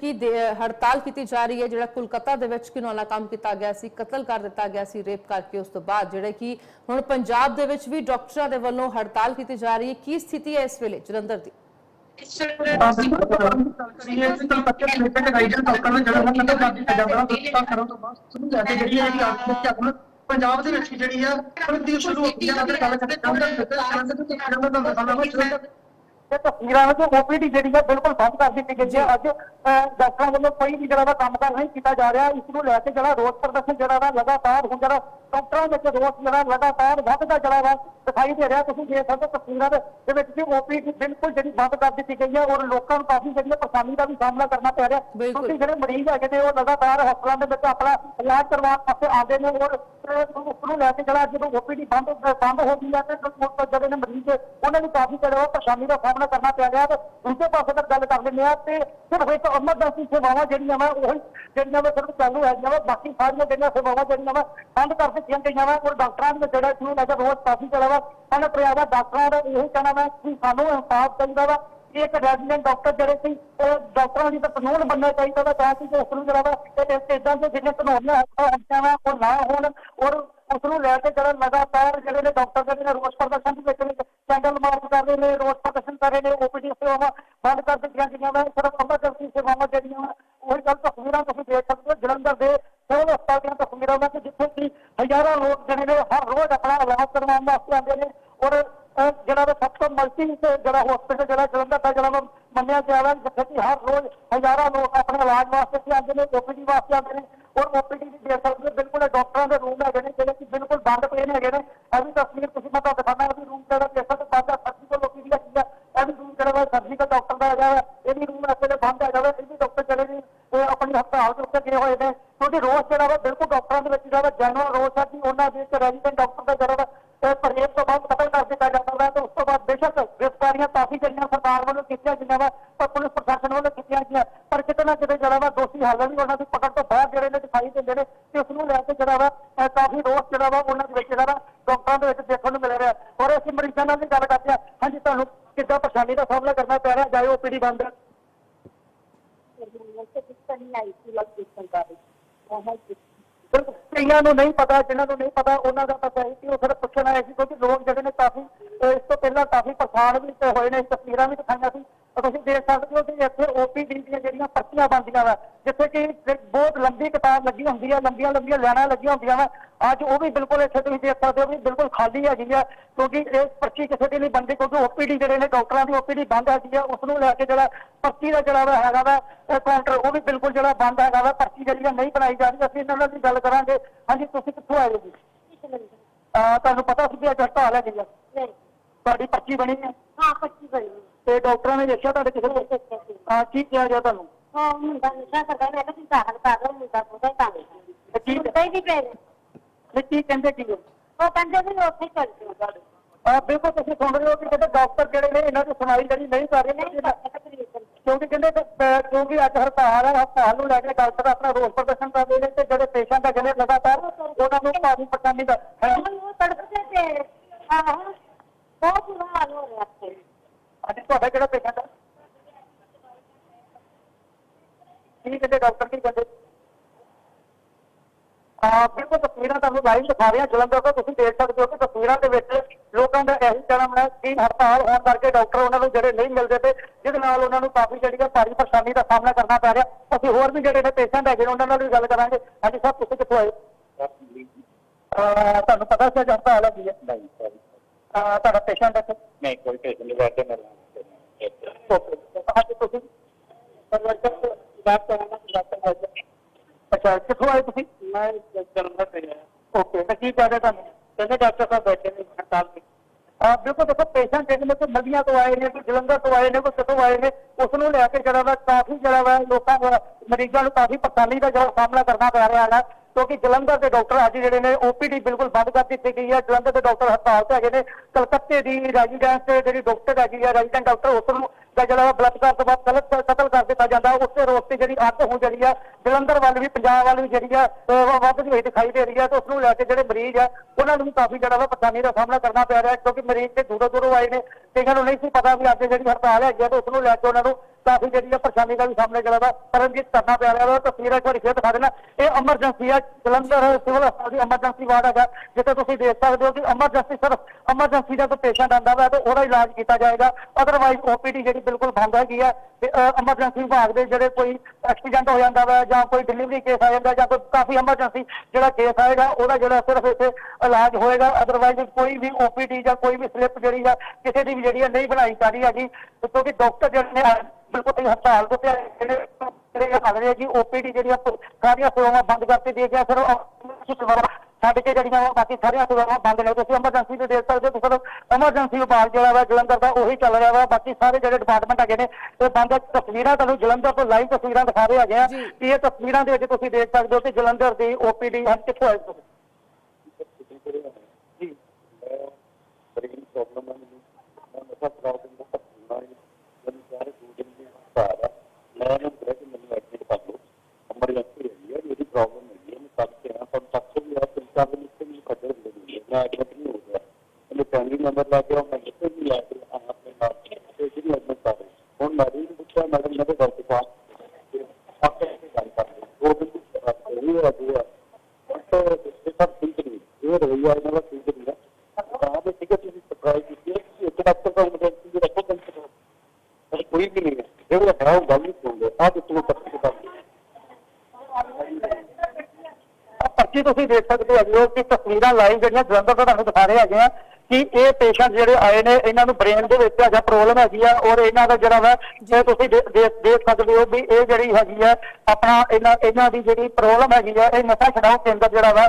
ਕਿ ਹੜਤਾਲ ਕੀਤੀ ਜਾ ਰਹੀ ਹੈ ਜਿਹੜਾ ਕੋਲਕਾਤਾ ਦੇ ਵਿੱਚ ਕਿਨੋਲਾ ਕੰਮ ਕੀਤਾ ਗਿਆ ਸੀ ਕਤਲ ਕਰ ਦਿੱਤਾ ਗਿਆ ਸੀ ਰੇਪ ਕਰਕੇ ਉਸ ਤੋਂ ਬਾਅਦ ਜਿਹੜੇ ਕਿ ਹੁਣ ਪੰਜਾਬ ਦੇ ਵਿੱਚ ਵੀ ਡਾਕਟਰਾਂ ਦੇ ਵੱਲੋਂ ਹੜਤਾਲ ਕੀਤੀ ਜਾ ਰਹੀ ਹੈ। ਕੀ ਸਥਿਤੀ ਹੈ ਇਸ ਵੇਲੇ ਜਲੰਧਰ ਦੀ? ਪੰਜਾਬ ਦੇ ਵਿੱਚ ਜਿਹੜੀ ਆ ਖੁਦ ਸ਼ੁਰੂ ਹੋ ਗਈ ਹੈ ਅਗਰ ਗੱਲ ਕਰੀਏ ਜਲੰਧਰ ਦੇ ਜਲੰਧਰ ਤੋਂ ਜਲੰਧਰ ਦਾ ਮਸਲਾ ਹੈ ਤਸਵੀਰਾਂ ਵਿੱਚ ਓਪੀਡੀ ਜਿਹੜੀ ਹੈ ਬਿਲਕੁਲ ਬੰਦ ਕਰ ਦਿੱਤੀ ਗਈ ਹੈ ਅੱਜ ਡਾਕਟਰਾਂ ਵੱਲੋਂ ਕੋਈ ਵੀ ਜਿਹੜਾ ਵਾ ਕੰਮ ਕਰ ਨਹੀਂ ਕੀਤਾ ਜਾ ਰਿਹਾ। ਇਸ ਨੂੰ ਲੈ ਕੇ ਜਿਹੜਾ ਰੋਸ ਪ੍ਰਦਰਸ਼ਨ ਜਿਹੜਾ ਵਾ ਲਗਾਤਾਰ ਹੁਣ ਜਿਹੜਾ ਡਾਕਟਰਾਂ ਵਿੱਚ ਰੋਸ ਜਿਹੜਾ ਲਗਾਤਾਰ ਵੱਧਦਾ ਜਿਹੜਾ ਵਾ ਦਿਖਾਈ ਦੇ ਰਿਹਾ। ਤੁਸੀਂ ਦੇਖ ਸਕਦੇ ਹੋ ਤਸਵੀਰਾਂ ਦੇ ਦੇ ਵਿੱਚ ਕਿ ਓਪੀਡੀ ਬਿਲਕੁਲ ਜਿਹੜੀ ਬੰਦ ਕਰ ਦਿੱਤੀ ਗਈ ਹੈ ਔਰ ਲੋਕਾਂ ਨੂੰ ਕਾਫੀ ਜਿਹੜੀ ਪਰੇਸ਼ਾਨੀ ਦਾ ਵੀ ਸਾਹਮਣਾ ਕਰਨਾ ਪੈ ਰਿਹਾ। ਕਿਉਂਕਿ ਜਿਹੜੇ ਮਰੀਜ਼ ਹੈਗੇ ਨੇ ਉਹ ਲਗਾਤਾਰ ਹਸਪਤਾਲਾਂ ਦੇ ਵਿੱਚ ਆਪਣਾ ਇਲਾਜ ਕਰਵਾਉਣ ਵਾਸਤੇ ਆਉਂਦੇ ਨੇ ਔਰ ਉਸ ਨੂੰ ਲੈ ਕੇ ਜਿਹੜਾ ਜਦੋਂ ਓਪੀਡੀ ਬੰਦ ਬੰਦ ਹੋ ਗਈ ਹੈ ਤੇ ਜਿਹੜੇ ਨੇ ਮਰੀਜ਼ ਉਹਨਾਂ ਨੂੰ ਕਾਫੀ ਜਿਹੜਾ ਪਰੇਸ਼ਾਨੀ ਦਾ ਸਾਹਮਣਾ ਕਰਨਾ ਪੈ ਰਿਹਾ। ਤੇ ਦੂਜੇ ਪਾਸੇ ਤੱਕ ਗੱਲ ਕਰ ਲੈਂਦੇ ਆ ਤੇ ਸਿਰਫ ਇੱਕ ਐਮਰਜੈਂਸੀ ਸੇਵਾਵਾਂ ਜਿਹੜੀਆਂ ਵਾ, ਉਹ ਜਿਹੜੀਆਂ ਵਾ ਸਿਰਫ ਚਾਲੂ ਹੈਗੀਆਂ ਵਾ, ਬਾਕੀ ਸਾਰੀਆਂ ਜਿਹੜੀਆਂ ਸੇਵਾਵਾਂ ਜਿਹੜੀਆਂ ਵਾ, ਬੰਦ ਕਰ ਦਿੱਤੀਆਂ ਗਈਆਂ ਵਾ, ਔਰ ਡਾਕਟਰਾਂ ਦੇ ਜਿਹੜਾ ਇਸ ਨੂੰ ਲੈ ਕੇ ਰੋਜ਼ ਕਾਫੀ ਜਿਹੜਾ ਵਾ ਉਹਨਾਂ ਪ੍ਰਿਆ ਡਾਕਟਰਾਂ ਦਾ ਇਹ ਕਹਿਣਾ ਵਾ ਕਿ ਸਾਨੂੰ ਇਨਸਾਫ ਚਾਹੀਦਾ ਵਾ, ਕਿ ਇੱਕ ਰੈਜ਼ੀਡੈਂਟ ਡਾਕਟਰ ਜਿਹੜੇ ਸੀ, ਉਹ ਡਾਕਟਰਾਂ ਦੀ ਤਾਂ ਕਾਨੂੰਨ ਬਣਨਾ ਚਾਹੀਦਾ ਵਾ, ਤਾਂ ਕਿ ਉਸ ਨੂੰ ਜਿਹੜਾ ਵਾ, ਇਹ ਇਦਾਂ ਦੇ ਜਿਹੜੇ ਕਾਨੂੰਨ ਹੱਥਾਂ ਵਾ, ਉਹ ਨਾ ਹੋਣ, ਔਰ ਉਸ ਨੂੰ ਲੈ ਕੇ ਜਿਹੜਾ ਲਗਾਤਾਰ ਜਿਹੜੇ ਨੇ ਡਾਕਟਰ ਜਿਹੜੇ ਨੇ ਰੋਸ ਪ੍ਰਦਰਸ਼ਨ ਦੇ ਵਿੱਚ ਵਿੱਚ ਕੈਂਡਲ ਮਾਰਚ ਕਰ ਰਹੇ ਨੇ ਰੋਸ ਪ੍ਰਦਰਸ਼ਨ ਕਰ ਰਹੇ ਨੇ ਓਪੀਡੀ ਸੇਵਾਵਾਂ ਬੰਦ ਕਰ ਦਿੱਤੀਆਂ ਗਈਆਂ ਵਾ ਸਿਰਫ ਐਮਰਜੈਂਸੀ ਸੇਵਾਵਾਂ ਜਿਹੜੀਆਂ ਵਾ ਉਹੀ ਗੱਲ ਤਸਵੀਰਾਂ ਤੁਸੀਂ ਦੇਖ ਸਕਦੇ ਹੋ ਜਲੰਧਰ ਦੇ ਸਿਵਲ ਹਸਪਤਾਲ ਦੀਆਂ ਤਸਵੀਰਾਂ ਵਾ ਕਿ ਜਿੱਥੇ ਕਿ ਹਜ਼ਾਰਾਂ ਲੋਕ ਜਿਹੜੇ ਨੇ ਹਰ ਰੋਜ਼ ਆਪਣਾ ਇਲਾਜ ਕਰਵਾਉਣ ਵਾਸਤੇ ਆਉਂਦੇ ਨੇ ਔਰ ਅਹ, ਜਿਹੜਾ ਵਾ ਸਭ ਤੋਂ ਮਲਟੀ ਜਿਹੜਾ ਹਸਪਤਾਲ ਜਿਹੜਾ ਜਲੰਧਰ ਦਾ ਜਿਹੜਾ ਮੰਨਿਆ ਗਿਆ ਵਾ ਜਿੱਥੇ ਕਿ ਹਰ ਰੋਜ਼ ਹਜ਼ਾਰਾਂ ਲੋਕ ਆਪਣੇ ਇਲਾਜ ਵਾਸਤੇ ਇੱਥੇ ਆਉਂਦੇ ਨੇ ਓਪੀਡੀ ਵਾਸਤੇ ਆਉਂਦੇ ਨੇ ਔਰ ਓਪੀਡੀ ਦੀ ਦੇਖ ਸਕਦੇ ਹੋ, ਬਿਲਕੁਲ ਡਾਕਟਰਾਂ ਦੇ ਰੂਮ ਹੈਗੇ ਨੇ, ਜਿਹੜੇ ਕਿ ਬਿਲਕੁਲ ਬੰਦ ਪਏ ਨੇ ਹੈਗੇ ਨੇ। ਇਹ ਵੀ ਤਸਵੀਰ ਤੁਸੀਂ ਮੈਂ ਤੁਹਾਨੂੰ ਦਿਖਾਣਾ ਇਹ ਵੀ ਰੂਮ ਜਿਹੜਾ ਦੇਖ ਸਕਦੇ ਬਾਜਾ ਸਰਜੀਕਲ ਓਪੀਡੀ ਹੈਗੀ ਆ। ਇਹ ਵੀ ਰੂਮ ਜਿਹੜਾ ਵਾ ਸਰਜੀਕਲ ਡਾਕਟਰ ਦਾ ਹੈਗਾ ਵਾ। ਇਹ ਵੀ ਰੂਮ ਇਸ ਬੰਦ ਹੈਗਾ ਵਾ, ਇਹ ਵੀ ਡਾਕਟਰ ਜਿਹੜੇ ਨੇ ਉਹ ਆਪਣੀ ਹਸਪਤਾਲ ਦੇ ਉੱਤੇ ਗਏ ਹੋਏ ਨੇ। ਕਿਉਂਕਿ ਰੋਸ ਜਿਹੜਾ ਵਾ, ਬਿਲਕੁਲ ਡਾਕਟਰਾਂ ਦੇ ਵਿੱਚ ਜਿਹੜਾ ਜਨਰਲ ਰੋਸ ਹੈ ਕਿ ਉਹਨਾਂ ਦੇ ਵਿੱਚ ਰੈਜ਼ੀਡੈਂਟ ਡਾਕਟਰ ਦਾ ਜਿਹੜਾ ਵਾ, ਇਹ ਪਰਹੇਜ਼ ਤੋਂ ਬਾਅਦ ਕਤਲ ਕਰ ਦਿੱਤਾ ਜਾਂਦਾ ਵਾ। ਤੇ ਉਸ ਬੇਸ਼ੱਕ ਗ੍ਰਿਫਤਾਰੀਆਂ ਕਾਫੀ ਜਿਹੜੀਆਂ ਸਰਕਾਰ ਵੱਲੋਂ ਕੀਤੀਆਂ ਗਈਆਂ ਵਾ ਪਰ ਪੁਲਿਸ ਪ੍ਰਸ਼ਾਸਨ ਵੱਲੋਂ ਕੀਤੀਆਂ ਗਈਆਂ। ਪਰ ਕਿਤੇ ਨਾ ਕਿਤੇ ਜਿਹੜਾ ਵਾ ਦੋਸ਼ੀ ਹਾਲੇ ਵੀ ਉਹਨਾਂ ਦੀ ਪਕੜ ਤੋਂ ਬਾਹਰ ਜਿਹੜੇ ਨੇ ਦਿਖਾਈ ਦਿੰਦੇ ਨੇ ਤੇ ਉਸ ਨੂੰ ਲੈ ਕੇ ਜਿਹੜਾ ਵਾ ਕਾਫੀ ਰੋਸ ਜਿਹੜਾ ਵਾ ਉਹਨਾਂ ਦੇ ਵਿੱਚ ਜਿਹੜਾ ਵਾ ਡਾਕਟਰਾਂ ਦੇ ਵਿੱਚ ਦੇਖਣ ਨੂੰ ਮਿਲ ਰਿਹਾ। ਔਰ ਅਸੀਂ ਮਰੀਜ਼ਾਂ ਨਾਲ ਵੀ ਗੱਲ ਕਰਦੇ ਹਾਂ। ਹਾਂਜੀ, ਤੁਹਾਨੂੰ ਕਿੱਦਾਂ ਪਰੇਸ਼ਾਨੀ ਦਾ ਸਾਹਮਣਾ ਕਰਨਾ ਪੈ ਰਿਹਾ? ਜਾਏ ਪੀੜੀ ਬੰਦ। ਹੈ ਬਿਲਕੁਲ। ਕਈਆਂ ਨੂੰ ਨਹੀਂ ਪਤਾ, ਜਿਨ੍ਹਾਂ ਨੂੰ ਨਹੀਂ ਪਤਾ, ਉਹਨਾਂ ਦਾ ਪਤਾ ਹੈ ਕਿ ਉਹ ਫਿਰ ਪੁੱਛਣ ਆਏ ਸੀ, ਕਿਉਂਕਿ ਲੋਕ ਜਿਹੜੇ ਨੇ ਕਾਫੀ ਇਸ ਤੋਂ ਪਹਿਲਾਂ ਕਾਫੀ ਪਰੇਸ਼ਾਨ ਵੀ ਹੋਏ ਨੇ ਤਸਵੀਰਾਂ ਵੀ ਦਿਖਾਈਆਂ ਸੀ। ਤੁਸੀਂ ਦੇਖ ਸਕਦੇ ਹੋ ਕਿ ਇੱਥੇ ਓਪੀਡੀ ਦੀਆਂ ਜਿਹੜੀਆਂ ਪਰਚੀਆਂ ਬਣਦੀਆਂ ਵਾ ਜਿੱਥੇ ਕਿ ਬਹੁਤ ਲੰਬੀ ਕਿਤਾਬ ਲੱਗੀ ਹੁੰਦੀ ਹੈ ਲੰਬੀਆਂ ਲੰਬੀਆਂ ਲਾਈਨਾਂ ਲੱਗੀਆਂ ਹੁੰਦੀਆਂ ਵਾ। ਅੱਜ ਉਹ ਵੀ ਬਿਲਕੁਲ ਇੱਥੇ ਤੁਸੀਂ ਦੇਖ ਸਕਦੇ ਹੋ ਵੀ ਬਿਲਕੁਲ ਖਾਲੀ ਹੈਗੀ ਆ ਕਿਉਂਕਿ ਇਹ ਪਰਚੀ ਕਿਸੇ ਦੀ ਨਹੀਂ ਬਣਦੀ ਕਿਉਂਕਿ ਓਪੀਡੀ ਜਿਹੜੇ ਨੇ ਡਾਕਟਰਾਂ ਦੀ ਓਪੀਡੀ ਬੰਦ ਹੈਗੀ ਆ ਉਸ ਨੂੰ ਲੈ ਕੇ ਜਿਹੜਾ ਪਰਚੀ ਦਾ ਜਿਹੜਾ ਵਾ ਹੈਗਾ ਵਾ ਕਾਊਂਟਰ ਉਹ ਵੀ ਬਿਲਕੁਲ ਜਿਹੜਾ ਬੰਦ ਹੈਗਾ ਵਾ ਪਰਚੀ ਜਿਹੜੀ ਨਹੀਂ ਬਣਾਈ ਜਾ ਰਹੀ। ਅਸੀਂ ਇਹਨਾਂ ਨਾਲ ਵੀ ਗੱਲ ਕਰਾਂਗੇ। ਹਾਂਜੀ ਤੁਸੀਂ ਕਿੱਥੋਂ ਆਏ ਹੋ ਜੀ? ਤੁਹਾਨੂੰ ਪਤਾ ਸੀ ਕਿ ਅੱਜ ਹੜਤਾਲ ਹੈ ਜੀ ਤੁਹਾਡੀ ਪਰਚੀ ਬਣੀ ਹੈ ਹਾਂ ਪੱਚੀ ਬਣੀ ਤੇ ਡਾਕਟਰਾਂ ਨੇ ਦੇਖਿਆ ਤੁਹਾਡੇ ਕਿਸੇ ਨੂੰ? ਹਾਂ ਕੀ ਕਿਹਾ ਗਿਆ ਤੁਹਾਨੂੰ? ਹਾਂ ਮੁੰਡਾ ਨਸ਼ਾ ਕਰਦਾ ਮੈਂ ਕਿਹਾ ਤੁਸੀਂ ਦਾਖਲ ਕਰ ਲਓ ਮੁੰਡਾ ਉਹਦਾ ਹੀ ਕੰਮ ਤੇ ਕੀ ਮੁੰਡਾ ਹੀ ਨਹੀਂ ਪੈ ਤੇ ਕੀ ਕਹਿੰਦੇ ਕੀ ਹੋ? ਉਹ ਕਹਿੰਦੇ ਵੀ ਉੱਥੇ ਹੀ ਚੱਲ ਜਾਓ ਆ ਬਿਲਕੁਲ ਤੁਸੀਂ ਸੁਣ ਰਹੇ ਹੋ ਕਿ ਕਹਿੰਦੇ ਡਾਕਟਰ ਜਿਹੜੇ ਨੇ ਇਹਨਾਂ ਦੀ ਸੁਣਾਈ ਜਿਹੜੀ ਨਹੀਂ ਕਰ ਰਹੇ ਕਿਉਂਕਿ ਕਹਿੰਦੇ ਕਿਉਂਕਿ ਅੱਜ ਹੜਤਾਲ ਹੈ ਹੜਤਾਲ ਨੂੰ ਲੈ ਕੇ ਡਾਕਟਰ ਆਪਣਾ ਰੋਸ ਪ੍ਰਦਰਸ਼ਨ ਕਰ ਰਹੇ ਨੇ ਤੇ ਜਿਹੜੇ ਪੇਸ਼ੈਂਟ ਹੈਗੇ ਨੇ ਲਗਾਤਾਰ ਉਹਨਾਂ ਨੂੰ ਭਾਰੀ ਪਰੇਸ਼ਾਨੀ ਦਾ ਹਾਂਜੀ ਉਹ ਤੜਪਦੇ ਤੇ ਆਹੋ ਬਹੁਤ ਬੁਰਾ ਹਾਲ ਹੋ ਰਿਹਾ ਇੱਥੇ। ਅੱਜ ਤੁਹਾਡਾ ਕਿਹੜਾ ਪੇਸ਼ੈਂਟ ਹੈ ਕੀ ਕਹਿੰਦੇ ਡਾਕਟਰ ਕੀ ਕਹਿੰਦੇ? ਆ ਬਿਲਕੁਲ ਤਸਵੀਰਾਂ ਤੁਹਾਨੂੰ ਲਾਈਵ ਦਿਖਾ ਰਹੇ ਜਲੰਧਰ ਤੋਂ ਤੁਸੀਂ ਦੇਖ ਸਕਦੇ ਹੋ ਕਿ ਤਸਵੀਰਾਂ ਦੇ ਵਿੱਚ ਲੋਕਾਂ ਦਾ ਇਹੀ ਕਹਿਣਾ ਹੈ ਕਿ ਹੜਤਾਲ ਹੋਣ ਕਰਕੇ ਡਾਕਟਰ ਉਹਨਾਂ ਨੂੰ ਜਿਹੜੇ ਨਹੀਂ ਮਿਲਦੇ ਤੇ ਜਿਹਦੇ ਨਾਲ ਉਹਨਾਂ ਨੂੰ ਕਾਫੀ ਜਿਹੜੀ ਹੈ ਭਾਰੀ ਪਰੇਸ਼ਾਨੀ ਦਾ ਸਾਹਮਣਾ ਕਰਨਾ ਪੈ ਰਿਹਾ। ਅਸੀਂ ਹੋਰ ਵੀ ਜਿਹੜੇ ਨੇ ਪੇਸ਼ੈਂਟ ਹੈਗੇ ਉਹਨਾਂ ਨਾਲ ਵੀ ਗੱਲ ਕਰਾਂਗੇ। ਹਾਂਜੀ ਸਰ ਤੁਸੀਂ ਕਿੱਥੋਂ ਆਏ? ਤੁਹਾਨੂੰ ਪਤਾ ਸੀ ਹੜਤਾਲ ਹੈਗੀ ਹੈ? ਨਹੀਂ ਤੁਹਾਡਾ ਪੇਸ਼ੈਂਟ ਹੈ ਨਹੀਂ ਕੋਈ ਪੇਸ਼ ਨਹੀਂ ਹਾਂਜੀ ਤੁਸੀਂ ਅੱਛਾ ਕਿੱਥੋਂ ਆਏ ਤੁਸੀਂ ਮੈਂ ਜਲੰਧਰ ਤੇ ਆਇਆ ਓਕੇ ਤਾਂ ਕੀ ਕਹਿ ਤੁਹਾਨੂੰ ਕਹਿੰਦੇ ਡਾਕਟਰ ਸਾਹਿਬ ਬੈਠੇ ਨੇ ਹੜਤਾਲ ਤੇ ਆ ਬਿਲਕੁਲ ਦੇਖੋ ਪੇਸ਼ੈਂਟ ਜਿਹੜੇ ਨੇ ਨਦੀਆਂ ਤੋਂ ਆਏ ਨੇ ਕੋਈ ਜਲੰਧਰ ਤੋਂ ਆਏ ਨੇ ਕੋਈ ਕਿਤੋਂ ਆਏ ਨੇ ਉਸ ਨੂੰ ਲੈ ਕੇ ਜਿਹੜਾ ਵਾ ਕਾਫੀ ਜਿਹੜਾ ਵਾ ਲੋਕਾਂ ਮਰੀਜ਼ਾਂ ਨੂੰ ਕਾਫੀ ਪਰੇਸ਼ਾਨੀ ਦਾ ਜਿਹੜਾ ਸਾਹਮਣਾ ਕਰਨਾ ਪੈ ਰਿਹਾ ਹੈ ਕਿਉਂਕਿ ਜਲੰਧਰ ਦੇ ਡਾਕਟਰ ਅੱਜ ਜਿਹੜੇ ਨੇ ਓਪੀਡੀ ਬਿਲਕੁਲ ਬੰਦ ਕਰ ਦਿੱਤੀ ਗਈ ਹੈ। ਜਲੰਧਰ ਦੇ ਡਾਕਟਰ ਹੜਤਾਲ ਤੇ ਹੈਗੇ ਨੇ। ਕਲਕੱਤੇ ਦੀ ਰੈਜ਼ੀਡੈਂਸ ਤੇ ਜਿਹੜੀ ਡਾਕਟਰ ਹੈਗੀ ਹੈ ਰੈਜ਼ੀਡੈਂਟ ਡਾਕਟਰ, ਉਸ ਨੂੰ ਦਾ ਜਿਹੜਾ ਬਲਾਤਕਾਰ ਤੋਂ ਬਾਅਦ ਗਲਤ ਕਤਲ ਕਰ ਦਿੱਤਾ ਜਾਂਦਾ। ਉਸੇ ਰੋਸ ਤੇ ਜਿਹੜੀ ਅੱਗ ਹੁਣ ਜਿਹੜੀ ਆ, ਜਲੰਧਰ ਵੱਲ ਵੀ, ਪੰਜਾਬ ਵੱਲ ਵੀ ਜਿਹੜੀ ਆ, ਅਹ ਵੱਧਦੀ ਹੋਈ ਦਿਖਾਈ ਦੇ ਰਹੀ ਆ ਤੇ ਉਸ ਨੂੰ ਲੈ ਕੇ ਜਿਹੜੇ ਮਰੀਜ਼ ਆ, ਉਹਨਾਂ ਨੂੰ ਵੀ ਕਾਫੀ ਜਿਹੜਾ ਵਾ ਪਰੇਸ਼ਾਨੀ ਦਾ ਸਾਹਮਣਾ ਕਰਨਾ ਪੈ ਰਿਹਾ ਕਿਉਂਕਿ ਮਰੀਜ਼ ਤੇ ਦੂਰੋਂ ਦੂਰੋਂ ਆਏ ਨੇ। ਕਈਆਂ ਨੂੰ ਨਹੀਂ ਸੀ ਪਤਾ ਵੀ ਅੱਜ ਜਿਹੜੀ ਹੜਤਾਲ ਹੈਗੀ ਆ ਤੇ ਉਸ ਨੂੰ ਲੈ ਕੇ ਉਹਨਾਂ ਨੂੰ ਕਾਫੀ ਜਿਹੜੀ ਆ ਪਰੇਸ਼ਾਨੀ ਦਾ ਵੀ ਸਾਹਮਣੇ ਜਿਹੜਾ ਵਾ ਪਰਮਜੀਤ ਕਰਨਾ ਪੈ ਰਿਹਾ ਵਾ। ਤਸਵੀਰਾਂ ਇੱਕ ਵਾਰੀ ਫਿਰ ਦਿਖਾ ਦੇਣਾ। ਇਹ ਐਮਰਜੈਂਸੀ ਆ, ਜਲੰਧਰ ਸਿਵਲ ਹਸਪਤਾਲ ਦੀ ਐਮਰਜੈਂਸੀ ਵਾਰਡ ਹੈਗਾ। ਜਿੱਥੇ ਤੁਸੀਂ ਦੇਖ ਸਕਦੇ ਹੋ ਕਿ ਐਮਰਜੈਂਸੀ ਸਿਰਫ ਐਮਰਜੈਂਸੀ ਦਾ ਕੋਈ ਪੇਸ਼ੈਂਟ ਆਂਦਾ ਵਾ ਤੇ ਉਹਦਾ ਇਲਾਜ ਕੀਤਾ ਜਾਏਗਾ। ਅਦਰਵਾਈਜ਼ ਓਪੀਡੀ ਜਿਹੜੀ ਬਿਲਕੁਲ ਬੰਦ ਹੈਗੀ ਹੈ ਤੇ ਐਮਰਜੈਂਸੀ ਵਿਭਾਗ ਦੇ ਜਿਹੜੇ ਕੋਈ ਐਕਸੀਡੈਂਟ ਹੋ ਜਾਂਦਾ ਵਾ ਜਾਂ ਕੋਈ ਡਿਲੀਵਰੀ ਕੇਸ ਆ ਜਾਂਦਾ ਜਾਂ ਕੋਈ ਕਾਫੀ ਐਮਰਜੈਂਸੀ ਜਿਹੜਾ ਕੇਸ ਆਏਗਾ ਉਹਦਾ ਜਿਹੜਾ ਸਿਰਫ ਇੱਥੇ ਇਲਾਜ ਹੋਏਗਾ ਅਦਰਵਾਈਜ਼ ਕੋਈ ਵੀ ਓਪੀਡੀ ਜਾਂ ਕੋਈ ਵੀ ਸਲਿੱਪ ਜਿਹੜੀ ਆ, ਕਿਸੇ ਦੀ ਵੀ ਜਿਹੜੀ ਆ ਨਹੀਂ ਬਣਾਈ ਜਾ ਰਹੀ ਹੈਗੀ। ਕਿਉਂਕਿ ਡਾਕਟਰ ਜਿਹੜੇ ਨੇ, ਬਿਲਕੁਲ ਹਸਪਤਾਲ ਦੇ ਉੱਤੇ ਜਿਹੜੇ ਜਿਹੜੇ ਇਹ ਲੱਗ ਰਿਹਾ ਕਿ ਓਪੀਡੀ ਜਿਹੜੀਆਂ ਸਾਰੀਆਂ ਸੇਵਾਵਾਂ ਬੰਦ ਕਰਕੇ ਦੀਆਂ ਗਿਆ ਸਿਰਫ ਛੱਡ ਕੇ ਜਿਹੜੀਆਂ ਵਾ ਬਾਕੀ ਸਾਰੀਆਂ ਸੇਵਾਵਾਂ ਬੰਦ ਨੇ ਤੁਸੀਂ ਐਮਰਜੈਂਸੀ ਤੇ ਦੇਖ ਸਕਦੇ ਹੋ ਤੁਸੀਂ ਐਮਰਜੈਂਸੀ ਵਿਭਾਗ ਜਿਹੜਾ ਵਾ ਜਲੰਧਰ ਦਾ ਉਹੀ ਚੱਲ ਰਿਹਾ ਵਾ ਬਾਕੀ ਸਾਰੇ ਜਿਹੜੇ ਡਿਪਾਰਟਮੈਂਟ ਹੈਗੇ ਨੇ ਇਹ ਬੰਦ ਹੈ। ਤਸਵੀਰਾਂ ਤੁਹਾਨੂੰ ਜਲੰਧਰ ਤੋਂ ਲਾਈਵ ਤਸਵੀਰਾਂ ਦਿਖਾ ਰਹੇ ਹੈਗੇ ਆ ਇਹ ਤਸਵੀਰਾਂ ਦੇ ਵਿੱਚ ਤੁਸੀਂ ਦੇਖ ਸਕਦੇ ਹੋ ਕਿ ਜਲੰਧਰ ਦੀ ਓਪੀਡੀ ਹਰ ਕਿੱਥੋਂ ਆਈ ਤੁਸੀਂ? ਜੀ ਬੜੀ ਪ੍ਰੋਬਲਮ ਹੈ ਮੈਂ ਨਸ਼ਾ ਪ੍ਰੋਬਲਮ ਦਾ ਪਤਾ ਨਹੀਂ ਮੈਨੂੰ ਸਾਰੇ ਦੋ ਦਿਨ ਦੀ ਹਸਪਤਾਲ ਹੈ ਮੈਂ ਉਹਨੂੰ ਕਿਹਾ ਕਿ ਮੈਨੂੰ ਐਡਮਿਟ ਕਰ ਲਓ। ਐਮਰਜੈਂਸੀ ਹੈਗੀ ਹੈ ਮੇਰੀ ਪ੍ਰੋਬਲਮ ਹੈ ਮੈਂ ਤੱਕ ਕੇ ਆ ਪਰ सामने से भी खतर लगी है ना इतना नहीं होगा मैंने पहली नंबर ला के और मैंने भी आते ਲਾਈਵ ਜਿਹੜੀਆਂ ਜਲੰਧਰ ਤੋਂ ਤੁਹਾਨੂੰ ਦਿਖਾ ਰਹੇ ਹੈਗੇ ਆ ਕਿ ਇਹ ਪੇਸ਼ੈਂਟ ਜਿਹੜੇ ਆਏ ਨੇ ਇਹਨਾਂ ਨੂੰ ਬ੍ਰੇਨ ਦੇ ਵਿੱਚ ਹੈਗਾ ਪ੍ਰੋਬਲਮ ਹੈਗੀ ਆ ਔਰ ਇਹਨਾਂ ਦਾ ਜਿਹੜਾ ਵਾ ਇਹ ਤੁਸੀਂ ਦੇਖ ਸਕਦੇ ਹੋ ਵੀ ਇਹ ਜਿਹੜੀ ਹੈਗੀ ਆ ਆਪਣਾ ਇਹਨਾਂ ਇਹਨਾਂ ਦੀ ਜਿਹੜੀ ਪ੍ਰੋਬਲਮ ਹੈਗੀ ਆ ਇਹ ਨਸ਼ਾ ਛਡਾਓ ਕੇਂਦਰ ਜਿਹੜਾ ਵਾ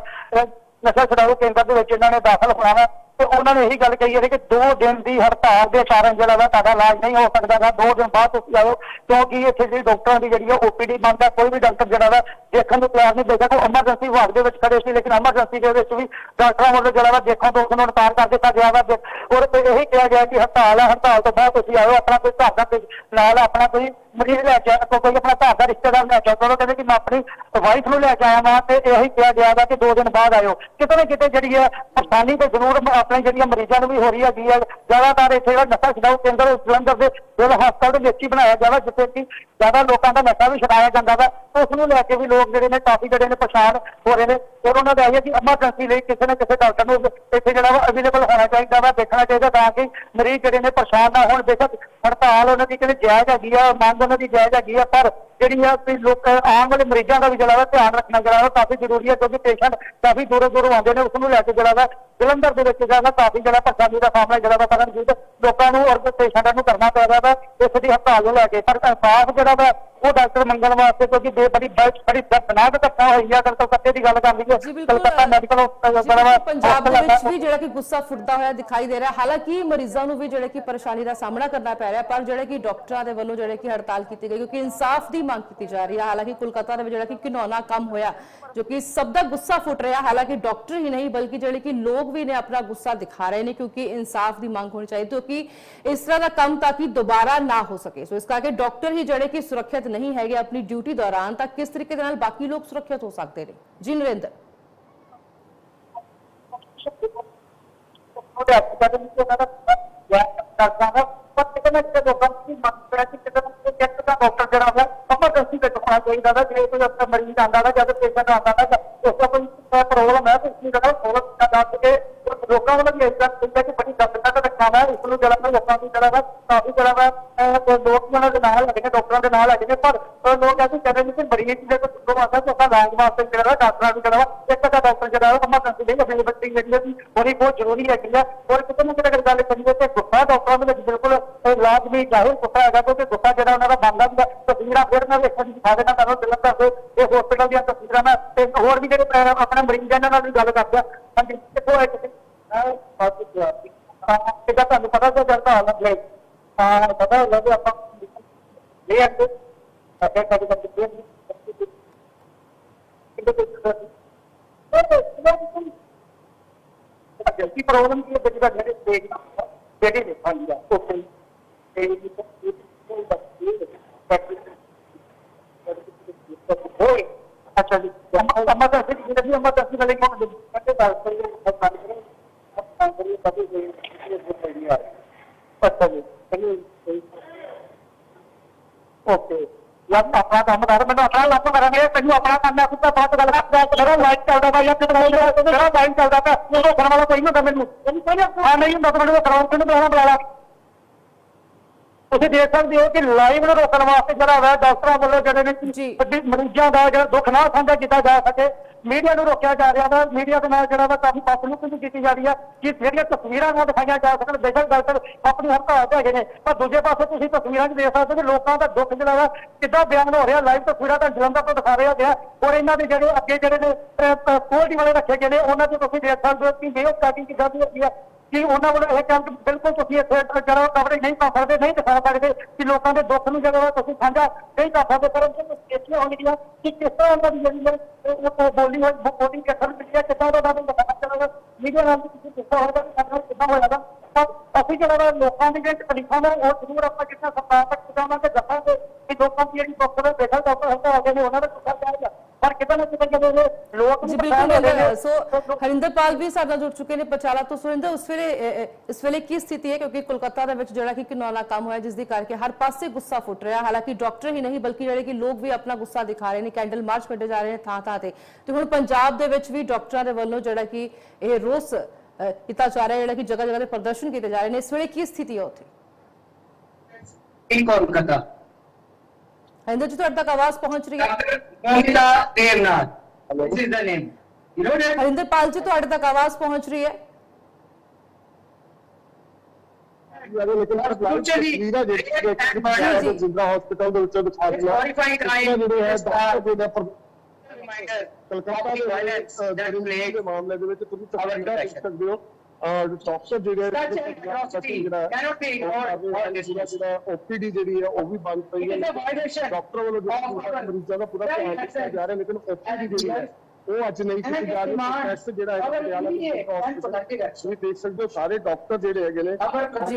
ਨਸ਼ਾ ਛਡਾਓ ਕੇਂਦਰ ਦੇ ਵਿੱਚ ਇਹਨਾਂ ਨੇ ਦਾਖਲ ਹੋਣਾ ਵਾ। ਤੇ ਉਹਨਾਂ ਨੇ ਇਹੀ ਗੱਲ ਕਹੀ ਹੈ ਕਿ 2 ਦਿਨ ਦੀ ਹੜਤਾਲ ਦੇ ਕਾਰਨ ਜਿਹੜਾ ਵਾ ਤੁਹਾਡਾ ਇਲਾਜ ਨਹੀਂ ਹੋ ਸਕਦਾ ਵਾ 2 ਦਿਨ ਬਾਅਦ ਤੁਸੀਂ ਆਓ ਕਿਉਂਕਿ ਇੱਥੇ ਜਿਹੜੀ ਡਾਕਟਰਾਂ ਦੀ ਜਿਹੜੀ ਆ ਓਪੀਡੀ ਬੰਦ ਹੈ ਕੋਈ ਵੀ ਡਾਕਟਰ ਜਿਹੜਾ ਵਾ ਦੇਖਣ ਨੂੰ ਤਿਆਰ ਨਹੀਂ ਬੇਸ਼ੱਕ ਉਹ ਐਮਰਜੈਂਸੀ ਵਾਰਡ ਦੇ ਵਿੱਚ ਖੜੇ ਸੀ ਲੇਕਿਨ ਐਮਰਜੈਂਸੀ ਦੇ ਵਿੱਚ ਵੀ ਡਾਕਟਰਾਂ ਵੱਲੋਂ ਜਿਹੜਾ ਵਾ ਦੇਖਣ ਤੋਂ ਉਸਨੂੰ ਇਨਕਾਰ ਕਰ ਦਿੱਤਾ ਗਿਆ ਵਾ। ਤੇ- ਔਰ ਇਹੀ ਕਿਹਾ ਗਿਆ ਕਿ ਹੜਤਾਲ ਹੈ ਹੜਤਾਲ ਤੋਂ ਬਾਅਦ ਤੁਸੀਂ ਆਓ ਆਪਣਾ ਕੋਈ ਘਰ ਦਾ ਕੋਈ ਨਾਲ ਆਪਣਾ ਕੋਈ ਮਰੀਜ਼ ਲੈ ਕੇ ਆਓ, ਕੋਈ ਆਪਣਾ ਘਰ ਦਾ ਰਿਸ਼ਤੇਦਾਰ ਲੈ ਕੇ ਆਓ ਕਹਿੰਦੇ ਕਿ ਮੈਂ ਆਪਣੀ ਵਾਈਫ ਨੂੰ ਲੈ ਕੇ ਆਇਆ ਵਾਂ ਤੇ ਇਹੀ ਕਿਹਾ ਗਿਆ ਵਾ ਕਿ 2 ਦਿਨ ਬਾਅਦ ਆਇਓ। ਕਿਤੇ ਨਾ ਕਿਤੇ ਜਿਹੜੀ ਹੈ ਪਰੇਸ਼ਾਨੀ ਤੇ ਜ਼ਰੂਰ ਆਪਣੇ ਜਿਹੜੀਆਂ ਮਰੀਜ਼ਾਂ ਨੂੰ ਵੀ ਹੋ ਰਹੀ ਹੈਗੀ ਹੈ ਜ਼ਿਆਦਾਤਰ ਇੱਥੇ ਜਿਹੜਾ ਨਸ਼ਾ ਛਡਾਊ ਕੇਂਦਰ ਜਲੰਧਰ ਦੇ ਜਿਹੜਾ ਹਸਪਤਾਲ ਦੇ ਵਿੱਚ ਹੀ ਬਣਾਇਆ ਜਾਵੇ ਜਿੱਥੇ ਕਿ ਜ਼ਿਆਦਾ ਲੋਕਾਂ ਦਾ ਨਸ਼ਾ ਵੀ ਛਡਾਇਆ ਜਾਂਦਾ ਵਾ। ਉਸ ਨੂੰ ਲੈ ਕੇ ਵੀ ਲੋਕ ਜਿਹੜੇ ਨੇ, ਕਾਫੀ ਜਿਹੜੇ ਨੇ ਪਰੇਸ਼ਾਨ ਹੋ ਰਹੇ ਨੇ। ਔਰ ਉਹਨਾਂ ਦਾ ਇਹ ਹੈ ਕਿ ਐਮਰਜੈਂਸੀ ਲਈ ਕਿਸੇ ਨਾ ਕਿਸੇ ਡਾਕਟਰ ਨੂੰ ਇੱਥੇ ਜਿਹੜਾ ਵਾ ਅਵੇਲੇਬਲ ਹੋਣਾ ਚਾਹੀਦਾ ਵਾ, ਦੇਖਣਾ ਚਾਹੀਦਾ ਤਾਂ ਕਿ ਮਰੀਜ਼ ਜਿਹੜੇ ਨੇ ਪਰੇਸ਼ਾਨ ਨਾ ਹੋਣ। ਬੇਸ਼ੱਕ ਹੜਤਾਲ ਉਹਨਾਂ ਦੀ ਕਿਤੇ ਜਾਇਜ਼ ਹੈਗੀ ਆ, ਮੰਗ ਉਹਨਾਂ ਦੀ ਜਾਇਜ਼ ਹੈਗੀ ਆ, ਪਰ ਜਿਹੜੀ ਆ ਵੀ ਲੋਕ ਆਉਣ ਵਾਲੇ ਮਰੀਜ਼ਾਂ ਦਾ ਵੀ ਜਿਹੜਾ ਵਾ ਧਿਆਨ ਰੱਖਣਾ ਜਿਹੜਾ ਵਾ ਕਾਫੀ ਜ਼ਰੂਰੀ ਹੈ ਕਿਉਂਕਿ ਪੇਸ਼ੈਂਟ ਕਾਫੀ ਦੂਰੋਂ ਦੂਰੋਂ ਆਉਂਦੇ ਨੇ ਉਸ ਨੂੰ ਲੈ ਕੇ ਜਿਹੜਾ ਵਾ ਜਲੰਧਰ ਦੇ ਵਿੱਚ ਜਿਹੜਾ ਵਾ ਕਾਫੀ ਜਿਹੜਾ ਪਰੇਸ਼ਾਨੀ ਦਾ ਸਾਹਮਣਾ ਜਿਹੜਾ ਵਾ ਕਰਨ ਜੀ ਲੋਕਾਂ ਨੂੰ ਔਰ ਪੇਸ਼ੈਂਟਾਂ ਨੂੰ ਕਰਨਾ ਪੈ ਰਿਹਾ ਵਾ, ਇਸ ਦੀ ਹੜਤਾਲ ਨੂੰ ਲੈ ਕੇ। ਪਰ ਇਨਸਾਫ ਜਿਹੜਾ ਵਾ ਉਹ ਡਾਕਟਰ ਮੰਗਣ ਵਾਸਤੇ ਕਿਉਂਕਿ ਬੇ ਬੜੀ ਦਰਦਨਾਕ ਘਟਨਾ ਹੋਈ ਆ ਕਲਕੱਤੇ ਦੀ ਗੱਲ ਕਰ ਲਈਏ ਕਲਕੱਤਾ ਮੈਡੀਕਲ ਬਿਲਕੁਲ ਪੰਜਾਬ ਦੇ ਵਿੱਚ ਵੀ ਜਿਹੜਾ ਕਿ ਗੁੱਸਾ ਫੁੱਟਦਾ ਹੋਇਆ ਦਿਖਾਈ ਦੇ ਰਿਹਾ। ਹਾਲਾਂਕਿ ਮਰੀਜ਼ਾਂ ਨੂੰ ਵੀ ਜਿਹੜੇ ਕਿ ਪਰੇਸ਼ਾਨੀ ਦਾ ਸਾਹਮਣਾ ਕਰਨਾ ਪੈ ਰਿਹਾ ਪਰ ਜਿਹੜੇ ਕਿ ਡਾਕਟਰਾਂ ਦੇ ਵੱਲੋਂ ਜਿਹੜੇ ਕਿ ਹੜਤਾਲ ਕੀਤੀ ਗਈ ਕਿਉਂਕਿ ਇਨਸਾਫ ਦੀ ਮੰਗ ਕੀਤੀ ਜਾ ਰਹੀ ਹੈ ਹਾਲਾਂਕਿ ਕੋਲਕਾਤਾ ਦੇ ਵਿੱਚ ਜਿਹੜਾ ਕਿ ਘਿਨੌਣਾ ਕੰਮ ਹੋਇਆ ਜੋ ਕਿ ਸਭ ਦਾ ਗੁੱਸਾ ਫੁੱਟ ਰਿਹਾ। ਹਾਲਾਂਕਿ ਡਾਕਟਰ ਹੀ ਨਹੀਂ ਬਲਕਿ ਜਿਹੜੇ ਕਿ ਲੋਕ ਵੀ ਨੇ ਆਪਣਾ ਗੁੱਸਾ ਦਿਖਾ ਰਹੇ ਨੇ ਕਿਉਂਕਿ ਇਨਸਾਫ ਦੀ ਮੰਗ ਹੋਣੀ ਚਾਹੀਦੀ ਕਿਉਂਕਿ ਇਸ ਤਰ੍ਹਾਂ ਦਾ ਕੰਮ ਤਾਂ ਕਿ ਦੁਬਾਰਾ ਨਾ ਹੋ ਸਕੇ। ਸੋ ਇਸ ਕਰਕੇ ਡਾਕਟਰ ਹੀ ਜਿਹੜੇ ਕਿ ਸੁਰੱਖਿਅਤ ਨਹੀਂ ਹੈਗੇ ਆਪਣੀ ਡਿਊਟੀ ਦੌਰਾਨ ਤਾਂ ਕਿਸ ਤਰੀਕੇ ਦੇ ਨਾਲ ਬਾਕੀ ਲੋਕ ਸੁਰੱਖਿਅਤ ਹੋ ਸਕਦੇ ਨੇ ਜੀ ਨਰਿੰਦਰ ਉਹਦੇ ਹਸਪਤਾਲ ਵਿੱਚ ਉਹਨਾਂ ਦਾ ਕਰਦਾ ਹੈ ਪਰ ਕਿਤੇ ਨਾ ਕਿਤੇ ਲੋਕਾਂ ਦੀ ਮੰਗ ਹੈ ਕਿ ਕਿਤੇ ਨਾ ਕਿਤੇ ਚੈੱਕ ਦਾ ਡਾਕਟਰ ਜਿਹੜਾ ਹੈ ਐਮਰਜੈਂਸੀ ਵਿੱਚ ਹੋਣਾ ਚਾਹੀਦਾ ਹੈ ਜੇ ਕੋਈ ਆਪਣਾ ਮਰੀਜ਼ ਆਉਂਦਾ ਹੈ ਜਦ ਪੇਸ਼ੈਂਟ ਆਉਂਦਾ ਹੈ ਉਸ ਦਾ ਕੋਈ ਪ੍ਰੋਬਲਮ ਹੈ ਤਾਂ ਇਸ ਨੂੰ ਜਿਹੜਾ ਸੋਲਵ ਕੀਤਾ ਜਾ ਸਕੇ ਲੋਕਾਂ ਵੱਲੋਂ ਵੀ ਇਸ ਦਾ ਕਹਿੰਦਾ ਕਿ ਬੜੀ ਦਰਦਨਾਕ ਰੱਖਣਾ ਹੈ ਇਸ ਨੂੰ ਜਿਹੜਾ ਹੈ ਲੋਕਾਂ ਦੀ ਜਿਹੜਾ ਹੈ ਕਾਫੀ ਜਿਹੜਾ ਹੈ ਅਹ, ਲੋਕ ਉਹਨਾਂ ਦੇ ਨਾਲ ਹੈਗੇ ਨੇ ਡਾਕਟਰਾਂ ਦੇ ਨਾਲ ਹੈਗੇ ਨੇ ਪਰ ਅਹ, ਲੋਕ ਐਸੀ ਕਹਿੰਦੇ ਨੇ ਕਿ ਬੜੀ ਇੱਕ ਜੇ ਕੋਈ ਪ੍ਰੋਬਲਮ ਆਉਂਦਾ ਤਾਂ ਉਹਦਾ ਇਲਾਜ ਵਾਸਤੇ ਜਿਹੜਾ ਹੈ ਡਾਕਟਰਾਂ ਨੂੰ ਜਿਹੜਾ ਵਾ ਇੱਕ ਅੱਧਾ ਡਾਕਟਰ ਜਿਹੜਾ ਹੈ ਐਮਰਜੈਂਸੀ ਲਈ ਆਪਣੀ ਬੱਚੀ ਜਿਹੜੀ ਹੈ ਬੜੀ ਬਹੁਤ ਜ਼ਰੂਰੀ ਹੈਗੀ ਹੈ ਔਰ ਕਿਤੇ ਨਾ ਕਿਤੇ ਅਗਰ ਗੱਲ ਕਰੀਏ ਤੇ ਗੁੱਸਾ ਡਾਕਟਰਾਂ ਦੇ ਵਿੱਚ ਬਿਲਕੁਲ ਇਹ ਲਾਜ਼ਮੀ ਜ਼ਾਹਿਰ ਗੁੱਸਾ ਹੈਗਾ ਕਿਉਂਕਿ ਗੁੱਸਾ ਜਿਹੜਾ ਉਹਨਾਂ ਦਾ ਬੰਦਾ ਹੁੰਦਾ ਤਸਵੀਰਾਂ ਫਿਰ ਮੈਂ ਵੇਖਣ ਦੀ ਦਿਖਾ ਦੇਣਾ ਤੁਹਾਨੂੰ ਜਲੰਧਰ ਦੇ ਇਹ ਹਸਪੀਟਲ ਦੀਆਂ ਤਸਵੀਰਾਂ ਮੈਂ ਤੇ ਹੋਰ ਵੀ ਜਿਹੜੇ ਅਹ, ਆਪਣੇ ਮਰੀਜ਼ਾਂ ਇਹਨਾਂ ਨਾਲ ਵੀ ਗੱਲ ਕਰਦੇ ਆ। ਹਾਂਜੀ ਕਿੱਥੋਂ ਆਏ ਤੁਸੀਂ? ਹਾਂ ਬਾਤ ਹਾਂ ਕਿਦਾਂ ਤੁਹਾਨੂੰ ਪਤਾ ਕਿ ਜਰਦਾ ਹਾਲਤ ਲੈ ਹਾਂ ਪਤਾ ਲੱਗੇ ਆਪਾਂ ਲੈ ਆਂਦੇ ਅੱਗੇ ਕਦੇ ਕਦੇ ਜਲਦੀ ਪ੍ਰੋਬਲਮ ਕੀ ਹੈ ਜਿਹੜਾ ਜਿਹੜੇ ਦੇਖ ਜਿਹੜੀ ਦੇਖਾਂਗਾ ਓਕੇ ਤੇ ਹੋਏ ਅੱਛਾ ਜੀ ਅੰਮਾ ਤਾਂ ਅਸੀਂ ਜਿਹੜੀ ਅੰਮਾ ਤਾਂ ਅਸੀਂ ਵਾਲੇ ਕੋਲ ਕੱਟੇ ਬਾਤ ਕਰੀਏ ਸਭ ਕੰਮ ਕਦੇ ਕੋਈ ਇਹ ਬਹੁਤ ਨਹੀਂ ਆ ਅੱਛਾ ਜੀ ਚਲਿਏ ਓਕੇ ਯਾਰ ਆਪਣਾ ਕੰਮ ਕਰ ਮੈਨੂੰ ਆਪਣਾ ਲੱਭ ਕਰਾਂਗੇ ਤੈਨੂੰ ਆਪਣਾ ਕੰਮ ਹੈ ਕੁੱਤਾ ਬਾਤ ਗੱਲ ਕਰਦਾ ਤੇਰਾ ਲਾਈਟ ਚੱਲਦਾ ਵਾ ਜਾਂ ਕਿਤੇ ਤੇਰਾ ਲਾਈਟ ਚੱਲਦਾ ਪਿਆ ਉਹ ਕਰਨ ਵਾਲਾ ਕੋਈ ਨਹੀਂ ਹੁੰਦਾ ਮੈਨੂੰ ਹਾਂ ਨਹੀਂ ਹੁੰਦਾ ਤਾਂ ਮੈਨੂੰ ਕਰਾਉਂ ਕਿਹਨੂੰ ਬੁਲਾਉਣਾ ਬੁਲਾ ਲਾ। ਤੁਸੀਂ ਦੇਖ ਸਕਦੇ ਹੋ ਕਿ ਲਾਈਵ ਨੂੰ ਰੋਕਣ ਵਾਸਤੇ ਜਿਹੜਾ ਹੈ ਡਾਕਟਰਾਂ ਵੱਲੋਂ ਜਿਹੜੇ ਨੇ ਮਰੀਜ਼ਾਂ ਦਾ ਜਿਹੜਾ ਦੁੱਖ ਨਾ ਸਾਂਝਾ ਕੀਤਾ ਜਾ ਸਕੇ। ਮੀਡੀਆ ਨੂੰ ਰੋਕਿਆ ਜਾ ਰਿਹਾ ਵਾ। ਮੀਡੀਆ ਦੇ ਨਾਲ ਜਿਹੜਾ ਵਾ ਕਾਫੀ ਪਾਸਲੂਕ ਵੀ ਕੀਤੀ ਜਾ ਰਹੀ ਹੈ ਕਿ ਜਿਹੜੀਆਂ ਤਸਵੀਰਾਂ ਨੂੰ ਦਿਖਾਈਆਂ ਜਾ ਸਕਣ। ਬੇਸ਼ੱਕ ਡਾਕਟਰ ਆਪਣੀ ਹੜਤਾਲ ਤੇ ਹੈਗੇ ਨੇ ਪਰ ਦੂਜੇ ਪਾਸੇ ਤੁਸੀਂ ਤਸਵੀਰਾਂ 'ਚ ਦੇਖ ਸਕਦੇ ਹੋ ਕਿ ਲੋਕਾਂ ਦਾ ਦੁੱਖ ਜਿਹੜਾ ਵਾ ਕਿੱਦਾਂ ਬਿਆਨ ਹੋ ਰਿਹਾ। ਲਾਈਵ ਤਸਵੀਰਾਂ ਤਾਂ ਜਲੰਧਰ ਤੋਂ ਦਿਖਾ ਰਿਹਾ ਗਿਆ ਔਰ ਇਹਨਾਂ ਦੇ ਜਿਹੜੇ ਅੱਗੇ ਜਿਹੜੇ ਨੇ ਕੋਲਡੀ ਵਾਲੇ ਰੱਖੇ ਗਏ ਨੇ ਉਹਨਾਂ 'ਚ ਤੁਸੀਂ ਦੇਖ ਸਕਦੇ ਹੋ ਕਿ ਬੇਹੋਸ਼ ਕਾਟੀ ਕਿੱਦਾਂ ਦੀ ਹੈਗੀ ਆ। ਕਿ ਉਹਨਾਂ ਵੱਲੋਂ ਇਹ ਕੰਮ ਬਿਲਕੁਲ ਤੁਸੀਂ ਇੱਥੇ ਜਿਹੜਾ ਕਵਰੇਜ ਨਹੀਂ ਕਰ ਸਕਦੇ, ਨਹੀਂ ਦਿਖਾ ਸਕਦੇ ਕਿ ਲੋਕਾਂ ਦੇ ਦੁੱਖ ਨੂੰ ਜਿਹੜਾ ਵਾ ਤੁਸੀਂ ਸਾਂਝਾ ਨਹੀਂ ਕਰ ਸਕਦੇ, ਪਰੰਤੂ ਦੇਖੀਆਂ ਹੋਣਗੀਆਂ ਕਿ ਕਿਸ ਤਰ੍ਹਾਂ ਉਹਨਾਂ ਦੀ ਜਿਹੜੀ ਹੈ, ਉਹ ਬੋਲੀ ਹੋਈ ਬੋਲੀ ਕਿਸ ਤਰ੍ਹਾਂ ਹੈ, ਕਿੱਦਾਂ ਦਾ ਤੁਹਾਨੂੰ ਪਤਾ ਚੱਲੇਗਾ ਮੀਡੀਆ ਨਾਲ ਤੁਸੀਂ ਕਿੱਦਾਂ ਹੋਏਗਾ ਸਾਡਾ ਕਿੱਦਾਂ ਹੋਏਗਾ ਤਾਂ ਅਸੀਂ ਜਿਹੜਾ ਵਾ, ਲੋਕਾਂ ਦੀ ਜਿਹੜੀ ਤਕਲੀਫਾਂ ਨੇ ਉਹ ਜ਼ਰੂਰ ਆਪਾਂ ਕਿੰਨਾ ਸਰਕਾਰ ਤੱਕ ਪਹੁੰਚਾਵਾਂਗੇ, ਦੱਸਾਂਗੇ ਕਿ ਲੋਕਾਂ ਦੀ ਜਿਹੜੀ ਦੁੱਖ ਦੇ ਬੇਖਲ ਡਾਕਟਰ ਹਲਕਾ ਆ ਗਏ ਨੇ ਉਹਨਾਂ ਦਾ ਕੁੱਤਾ ਜਾਏਗਾ। ਪਰ ਕਿਤੇ ਨਾ ਕਿਤੇ ਜਦੋਂ ਇਹ ਲੋਕ ਜੀ ਬਿਲਕੁਲ। ਸੋ ਹਰਿੰਦਰਪਾਲ ਵੀ ਸਾਡੇ ਜੁੜ ਚੁੱਕੇ ਨੇ ਪਚਾਲਾ ਤੋਂ। ਸੁਰਿੰਦਰ ਉਸ ਵੇਲੇ ਇਸ ਵੇਲੇ ਕੀ ਸਥਿਤੀ ਹੈ? ਕਿਉਂਕਿ ਕੋਲਕਾਤਾ ਦੇ ਵਿੱਚ ਜਿਹੜਾ ਕਿ ਕਿਨੌਲਾ ਕੰਮ ਹੋਇਆ ਜਿਸ ਦੀ ਕਰਕੇ ਹਰ ਪਾਸੇ ਗੁੱਸਾ ਫੁੱਟ ਰਿਹਾ। ਹਾਲਾਂਕਿ ਡਾਕਟਰ ਹੀ ਨਹੀਂ ਬਲਕਿ ਜਿਹੜੇ ਕਿ ਲੋਕ ਵੀ ਆਪਣਾ ਗੁੱਸਾ ਦਿਖਾ ਰਹੇ ਨੇ ਕੈਂਡਲ ਮਾਰਚ ਕੱਢੇ ਜਾ ਰਹੇ ਨੇ ਥਾਂ ਥਾਂ ਤੇ। ਤੇ ਹੁਣ ਪੰਜਾਬ ਦੇ ਵਿੱਚ ਵੀ ਡਾਕਟਰਾਂ ਦੇ ਵੱਲੋਂ ਜਿਹੜਾ ਕਿ ਇਹ ਰੋਸ ਕੀਤਾ ਜਾ ਰਿਹਾ ਜਿਹੜਾ ਕਿ ਜਗ੍ਹਾ ਜਗ੍ਹਾ ਤੇ ਪ੍ਰਦਰਸ਼ਨ ਕੀਤੇ ਜਾ ਰਹੇ ਨੇ। ਇਸ ਵੇਲੇ ਕੀ ਸਥਿਤੀ ਹੈ ਉੱਥੇ? in Kolkata. ਹਰਿੰਦਰ ਜੀ ਤੁਹਾਡੇ ਤੱਕ ਆਵਾਜ਼ ਪਹੁੰਚ ਰਹੀ ਹੈ. This is the name. You know that? Harinderpal ਜੀ ਤੁਹਾਡੇ ਤੱਕ ਆਵਾਜ਼ ਪਹੁੰਚ ਰਹੀ ਹੈ ਜੀ। ਹਸਪੀਟਲ ਦੇ ਵਿੱਚ ਦਿਖਾ ਦਿਆ. ਜਿਹੜੇ ਡਾਕਟਰ. ਦੇ ਪਰ. ਕਲਕੱਤਾ ਦੇ ਦੇ ਮਾਮਲੇ ਦੇ ਵਿੱਚ ਤੁਸੀਂ ਤਸਵੀਰਾਂ ਦੇਖ profession. ਸਕਦੇ ਹੋ ਡਾਕਟਰ ਜਿਹੜੇ. ਜਿਹੜਾ ਓਪੀਡੀ ਜਿਹੜੀ ਹੈ ਉਹ ਵੀ ਬੰਦ ਪਈ ਹੈ ਡਾਕਟਰ ਵੱਲੋਂ our ਮਰੀਜ਼ਾਂ ਦਾ ਪੂਰਾ ਧਿਆਨ ਰੱਖਿਆ ਜਾ ਰਿਹਾ ਲੇਕਿਨ ਓਪੀਡੀ ਜਿਹੜੀ ਹੈ ਉਹ ਅੱਜ ਨਹੀਂ ਕੀਤੀ ਜਾ ਰਹੀ ਪ੍ਰੋਸੈਸ ਜਿਹੜਾ ਹੈ ਪਟਿਆਲਾ action. ਤੁਸੀਂ ਦੇਖ ਸਕਦੇ ਹੋ ਸਾਰੇ ਡਾਕਟਰ ਜਿਹੜੇ ਹੈਗੇ ਨੇ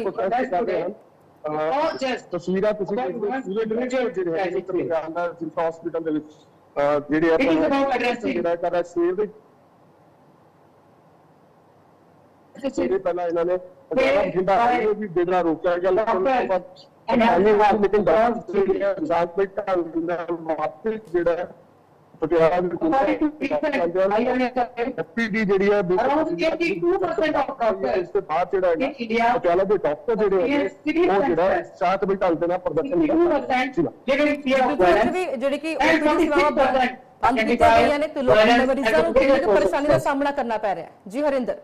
protest ਕਰ ਰਹੇ ਹਨ ਤਸਵੀਰਾਂ ਤੁਸੀਂ ਹੋ ਪੂਰੇ individual ਜਿਹੜੇ ਨੇ tragedy. ਪਟਿਆਲਾ ਜਿੰਦਾ ਹਸਪੀਟਲ ਦੇ ਵਿੱਚ ਜਿਹੜੇ addressing- ਜਿਹੜਾ ਕਰ ਸਵੇਰ ਦੇ ਜਿਹੜੇ ਪਹਿਲਾਂ ਇਹਨਾਂ ਨੇ ਪੰਜਾਬ ਬਠਿੰਡਾ ਹਾਈਵੇ ਵੀ ਜਿਹੜਾ ਰੋਕਿਆ ਗਿਆ ਲੇਕਿਨ ਉਸ ਤੋਂ ਬਾਅਦ ਹਾਈਵੇ ਲੇਕਿਨ ਡਾਕਟਰ ਜਿਹੜੇ ਹੈ ਰਾਤ ਦੇ ਢੰਗ ਨਾਲ ਵਾਪਸ ਜਿਹੜਾ ਹੈ ਪਟਿਆਲਾ ਦੇ According to treatment, IMS ਐਪੀਡੀ ਜਿਹੜੀ ਹੈ Around 82% of doctors ਇਸ ਤੋਂ ਬਾਅਦ ਜਿਹੜਾ in ਹੈ India ਪਟਿਆਲਾ ਦੇ ਡਾਕਟਰ ਜਿਹੜੇ ਹੈਗੇ ਉਹ ਜਿਹੜਾ ਸ਼ਾਂਤ ਬਿਠਾਲ ਦੇਣਾ ਪ੍ਰਦਰਸ਼ਨ 52% live in fear of ਬਿਲਕੁਲ ਇੱਥੇ violence. ਵੀ ਜਿਹੜੀ ਕਿ And ਓਪੀਡੀ ਸੇਵਾਵਾਂ ਬੰਦ 26% ਬੰਦ ਕੀਤੀਆਂ ਗਈਆਂ ਨੇ ਤੇ ਲੋਕਾਂ ਦੇ ਮਰੀਜ਼ਾਂ ਨੂੰ ਕਿੰਨੀ ਕੁ violence ਪਰੇਸ਼ਾਨੀ ਦਾ ਸਾਹਮਣਾ ਕਰਨਾ ਪੈ ਰਿਹਾ ਹੈ ਜੀ ਹਰਿੰਦਰ